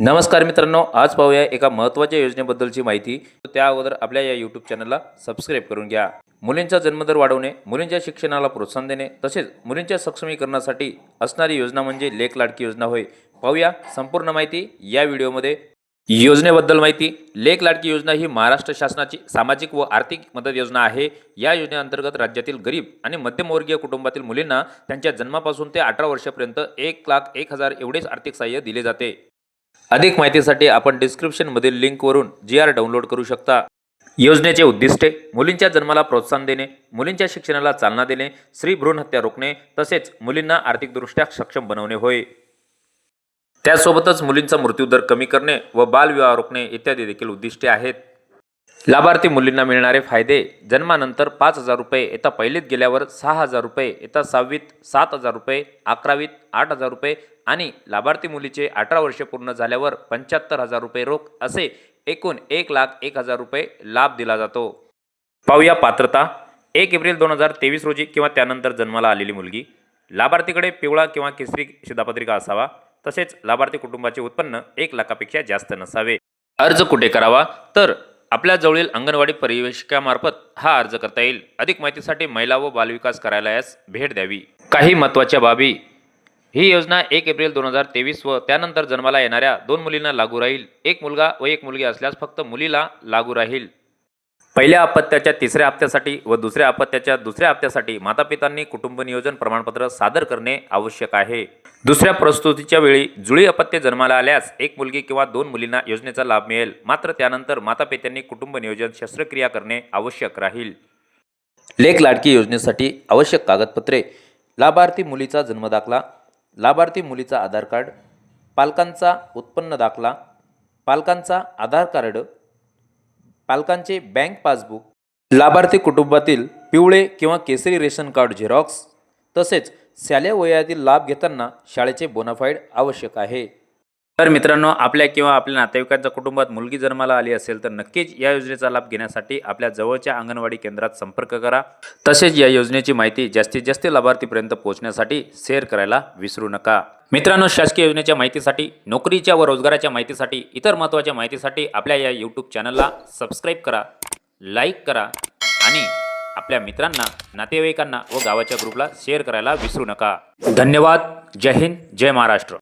नमस्कार मित्रांनो आज पाहूया एका महत्त्वाच्या योजनेबद्दलची माहिती. त्या अगोदर आपल्या या यूट्यूब चॅनलला सबस्क्राईब करून घ्या. मुलींचा जन्मदर वाढवणे मुलींच्या शिक्षणाला प्रोत्साहन देणे तसेच मुलींच्या सक्षमीकरणासाठी असणारी योजना म्हणजे लेख लाडकी योजना होय. पाहूया संपूर्ण माहिती या व्हिडिओमध्ये योजनेबद्दल माहिती लेख लाडकी योजना ही महाराष्ट्र शासनाची सामाजिक व आर्थिक मदत योजना आहे. या योजनेअंतर्गत राज्यातील गरीब आणि मध्यमवर्गीय कुटुंबातील मुलींना त्यांच्या जन्मापासून ते अठरा वर्षापर्यंत एक लाख एक हजार एवढेच आर्थिक सहाय्य दिले जाते. अधिक माहितीसाठी आपण डिस्क्रिप्शनमधील लिंकवरून जी आर डाउनलोड करू शकता. योजनेचे उद्दिष्टे मुलींच्या जन्माला प्रोत्साहन देणे मुलींच्या शिक्षणाला चालना देणे स्त्री भ्रूण हत्या रोखणे तसेच मुलींना आर्थिकदृष्ट्या सक्षम बनवणे होय. त्यासोबतच मुलींचा मृत्यूदर कमी करणे व बालविवाह रोखणे इत्यादी देखील उद्दिष्टे आहेत. लाभार्थी मुलींना मिळणारे फायदे. जन्मानंतर पाच हजार रुपये येता पहिलीत गेल्यावर सहा हजार रुपये येता सहावीत सात हजार रुपये अकरावीत आठ हजार रुपये आणि लाभार्थी मुलीचे अठरा वर्षे पूर्ण झाल्यावर पंच्याहत्तर हजार रुपये रोख असे एकूण एक लाख एक हजार रुपये लाभ दिला जातो. पाहूया पात्रता. एक एप्रिल दोन हजार तेवीस रोजी किंवा त्यानंतर जन्माला आलेली मुलगी. लाभार्थीकडे पिवळा किंवा केसरी शिधापत्रिका असावा. तसेच लाभार्थी कुटुंबाचे उत्पन्न एक लाखापेक्षा जास्त नसावे. अर्ज कुठे करावा? तर आपल्या जवळील अंगणवाडी परिवेशिकामार्फत हा अर्ज करता येईल. अधिक माहितीसाठी महिला व बालविकास कार्यालयास भेट द्यावी. काही महत्त्वाच्या बाबी. ही योजना एक एप्रिल दोन हजार तेवीस व त्यानंतर जन्माला येणाऱ्या दोन मुलींना लागू राहील. एक मुलगा व एक मुलगी असल्यास फक्त मुलीला लागू राहील. पहिल्या अपत्याच्या तिसऱ्या हप्त्यासाठी व दुसऱ्या अपत्याच्या दुसऱ्या हप्त्यासाठी मातापितांनी कुटुंब नियोजन प्रमाणपत्र सादर करणे आवश्यक आहे. दुसऱ्या प्रस्तुतीच्या वेळी जुळी अपत्य जन्माला आल्यास एक मुलगी किंवा दोन मुलींना योजनेचा लाभ मिळेल. मात्र त्यानंतर मातापित्यांनी कुटुंब नियोजन शस्त्रक्रिया करणे आवश्यक राहील. लेख लाडकी योजनेसाठी आवश्यक कागदपत्रे लाभार्थी मुलीचा जन्मदाखला लाभार्थी मुलीचा आधार कार्ड पालकांचा उत्पन्न दाखला पालकांचा आधार कार्ड पालकांचे बँक पासबुक लाभार्थी कुटुंबातील पिवळे किंवा केसरी रेशन कार्ड झेरॉक्स तसेच शालेय वयातील लाभ घेताना शाळेचे बोनाफाईड आवश्यक आहे. तर मित्रांनो आपल्या किंवा आपल्या नातेवाईकांच्या कुटुंबात मुलगी जन्माला आली असेल तर नक्कीच या योजनेचा लाभ घेण्यासाठी आपल्या जवळच्या अंगणवाडी केंद्रात संपर्क करा. तसेच या योजनेची माहिती जास्तीत जास्त लाभार्थीपर्यंत पोहोचण्यासाठी शेअर करायला विसरू नका. मित्रांनो शासकीय योजनेच्या माहितीसाठी नोकरीच्या व रोजगाराच्या माहितीसाठी इतर महत्त्वाच्या माहितीसाठी आपल्या या यूट्यूब चॅनलला सबस्क्राईब करा लाईक करा आणि आपल्या मित्रांना नातेवाईकांना व गावाच्या ग्रुपला शेअर करायला विसरू नका. धन्यवाद. जय हिंद. जय महाराष्ट्र.